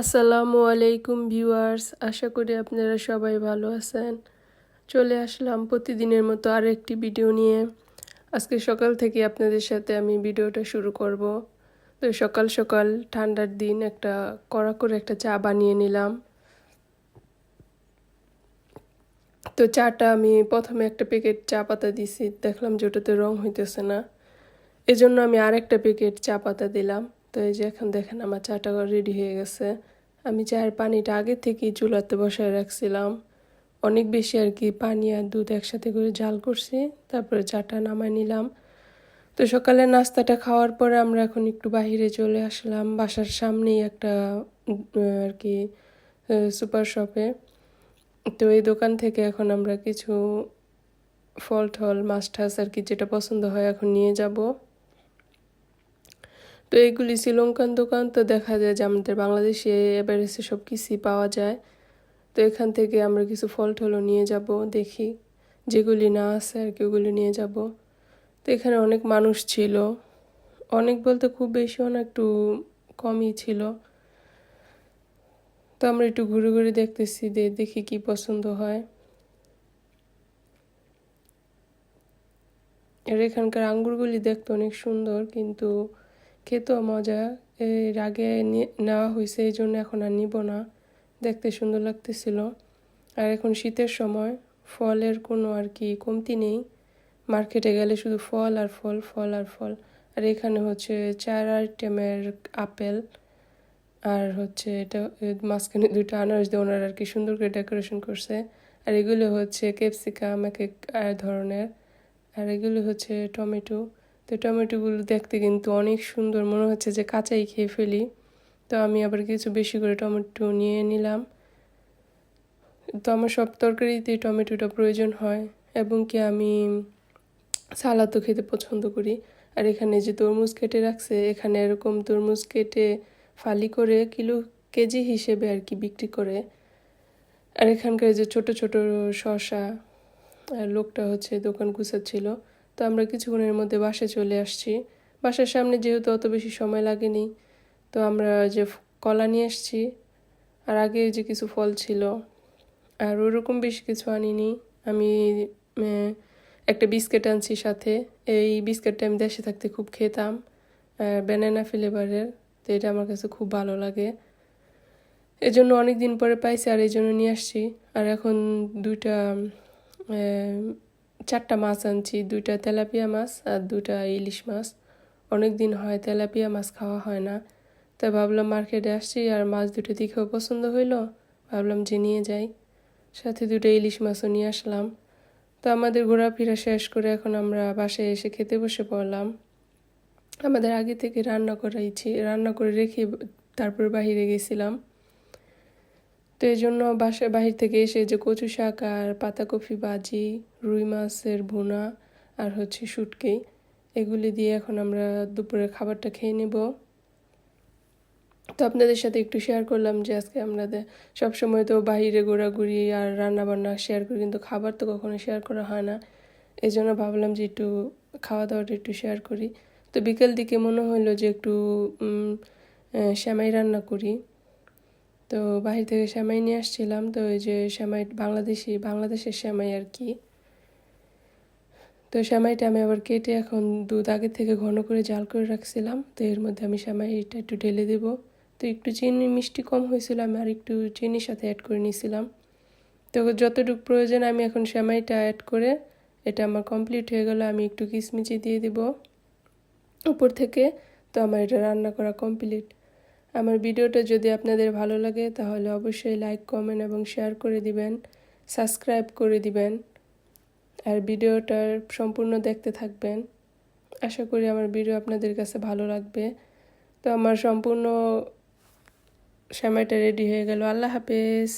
আসসালামু আলাইকুম ভিউয়ার্স, আশা করি আপনারা সবাই ভালো আছেন। চলে আসলাম প্রতিদিনের মতো আর একটি ভিডিও নিয়ে। আজকে সকাল থেকে আপনাদের সাথে আমি ভিডিওটা শুরু করব। তো সকাল সকাল ঠান্ডার দিন একটা কড়া করে একটা চা বানিয়ে নিলাম। তো চাটা আমি প্রথমে একটা প্যাকেট চা পাতা দিছি, দেখলাম যে ওটাতে রং হইতেছে না। এজন্য আমি আরেকটা প্যাকেট চা পাতা দিলাম। তো এই যে এখন দেখেন আমার চাটা রেডি হয়ে গেছে। আমি চায়ের পানিটা আগে থেকেই চুলাতে বসায় রাখছিলাম। অনেক বেশি আর কি পানি আর দুধ একসাথে করে জাল করছি, তারপরে চাটা নামায় নিলাম। তো সকালে নাস্তাটা খাওয়ার পরে আমরা এখন একটু বাহিরে চলে আসলাম, বাসার সামনেই একটা আর কি সুপার শপে তো এই দোকান থেকে এখন আমরা কিছু ফল টল মাছ টাছ আর কি যেটা পছন্দ হয় এখন নিয়ে যাব। তো এইগুলি শ্রীলঙ্কান দোকান, তো দেখা যায় যে আমাদের বাংলাদেশে এসে সব কিছুই পাওয়া যায়। তো এখান থেকে আমরা কিছু ফল টলও নিয়ে যাব, দেখি যেগুলি না আছে আর কি ওগুলি নিয়ে যাব। তো এখানে অনেক মানুষ ছিল, অনেক বলতে খুব বেশিও না, একটু কমই ছিল। তো আমরা একটু ঘুরে ঘুরে দেখতেছি দেখি কি পছন্দ হয়। আর এখানকার আঙ্গুরগুলি দেখতে অনেক সুন্দর, কিন্তু খেতেও মজা। এর আগে নেওয়া হয়েছে এই জন্য এখন আর নিব না। দেখতে সুন্দর লাগতেছিল। আর এখন শীতের সময় ফলের কোনো আর কি কমতি নেই। মার্কেটে গেলে শুধু ফল আর ফল ফল আর ফল। আর এখানে হচ্ছে চার আইটেমের আপেল। আর হচ্ছে এটা মাঝখানে দুটো আনারস দিয়ে ওনার আর কি সুন্দর করে ডেকোরেশন করছে। আর এগুলো হচ্ছে ক্যাপসিকাম এক এক ধরনের। আর এগুলো হচ্ছে টমেটো। তো টমেটোগুলো দেখতে কিন্তু অনেক সুন্দর। মনে হচ্ছে যে কাঁচাই খেয়ে ফেলি। তো আমি আবার কিছু বেশি করে টমেটো নিয়ে নিলাম। তো আমার সব তরকারিতে টমেটোটা প্রয়োজন হয় এবং কি আমি সালাদও খেতে পছন্দ করি। আর এখানে যে তরমুজ কেটে রাখছে, এখানে এরকম তরমুজ কেটে ফালি করে কিলো কেজি হিসেবে আর কি বিক্রি করে। আর এখানকার যে ছোট ছোট শশা আর লোকটা হচ্ছে দোকান গুছাচ্ছিল তো আমরা কিছুক্ষণের মধ্যে বাসে চলে আসছি। বাসার সামনে যেহেতু অত বেশি সময় লাগেনি, তো আমরা যে কলা নিয়ে এসছি আর আগে যে কিছু ফল ছিল, আর ওরকম বেশি কিছু আনিনি। আমি একটা বিস্কিট আনছি সাথে। এই বিস্কিটটা আমি দেশে থাকতে খুব খেতাম ব্যানানা ফ্লেভারের তো এটা আমার কাছে খুব ভালো লাগে। এজন্য অনেক দিন পরে পাইছি, আর এই জন্য নিয়ে আসছি। আর এখন দুইটা চারটা মাছ আনছি, দুইটা তেলাপিয়া মাছ আর দুটা ইলিশ মাছ। অনেক দিন হয় তেলাপিয়া মাছ খাওয়া হয় না। তাই ভাবলাম মার্কেটে আসছি আর মাছ দুটো দেখেও পছন্দ হইল, ভাবলাম যে নিয়ে যাই। সাথে দুটো ইলিশ মাছও নিয়ে আসলাম। তো আমাদের ঘোরাফেরা শেষ করে এখন আমরা বাসায় এসে খেতে বসে পড়লাম। আমাদের আগে থেকে রান্না করাইছি রান্না করে রেখে তারপর বাহিরে গেছিলাম। তো এই জন্য বাসা বাহির থেকে এসে যে কচু শাক আর পাতাকপি বাজি রুই মাছের ভুনা আর হচ্ছে শুটকি, এগুলি দিয়ে এখন আমরা দুপুরের খাবারটা খেয়ে নেব। তো আপনাদের সাথে একটু শেয়ার করলাম যে আজকে আমাদের সবসময় তো বাহিরে ঘোরাঘুরি আর রান্না বান্না শেয়ার করি, কিন্তু খাবার তো কখনো শেয়ার করা হয় না। এই জন্য ভাবলাম যে একটু খাওয়া দাওয়াটা একটু শেয়ার করি। তো বিকেল দিকে মনে হলো যে একটু শ্যামাই রান্না করি। তো বাহির থেকে শ্যামাই নিয়ে আসছিলাম, তো ওই যে শ্যামাই বাংলাদেশি, বাংলাদেশের শ্যামাই আর কি। তো শ্যামাইটা আমি আবার কেটে এখন দুধ আগে থেকে ঘন করে জাল করে রাখছিলাম, তো এর মধ্যে আমি শ্যামাইটা একটু ঢেলে দেব। তো একটু চিনি, মিষ্টি কম হয়েছিল, আমি আর একটু চিনির সাথে অ্যাড করে নিয়েছিলাম। তো যতটুকু প্রয়োজন আমি এখন শ্যামাইটা অ্যাড করে এটা আমার কমপ্লিট হয়ে গেল, আমি একটু কিচমিচি দিয়ে দিব। উপর থেকে তো আমার এটা রান্না করা কমপ্লিট আমার ভিডিওটা যদি আপনাদের ভালো লাগে তাহলে অবশ্যই লাইক কমেন্ট এবং শেয়ার করে দিবেন সাবস্ক্রাইব করে দিবেন। আর ভিডিওটার সম্পূর্ণ দেখতে থাকবেন। আশা করি আমার ভিডিও আপনাদের কাছে ভালো লাগবে। তো আমার সম্পূর্ণ সময়টা রেডি হয়ে গেল। আল্লাহ হাফেজ।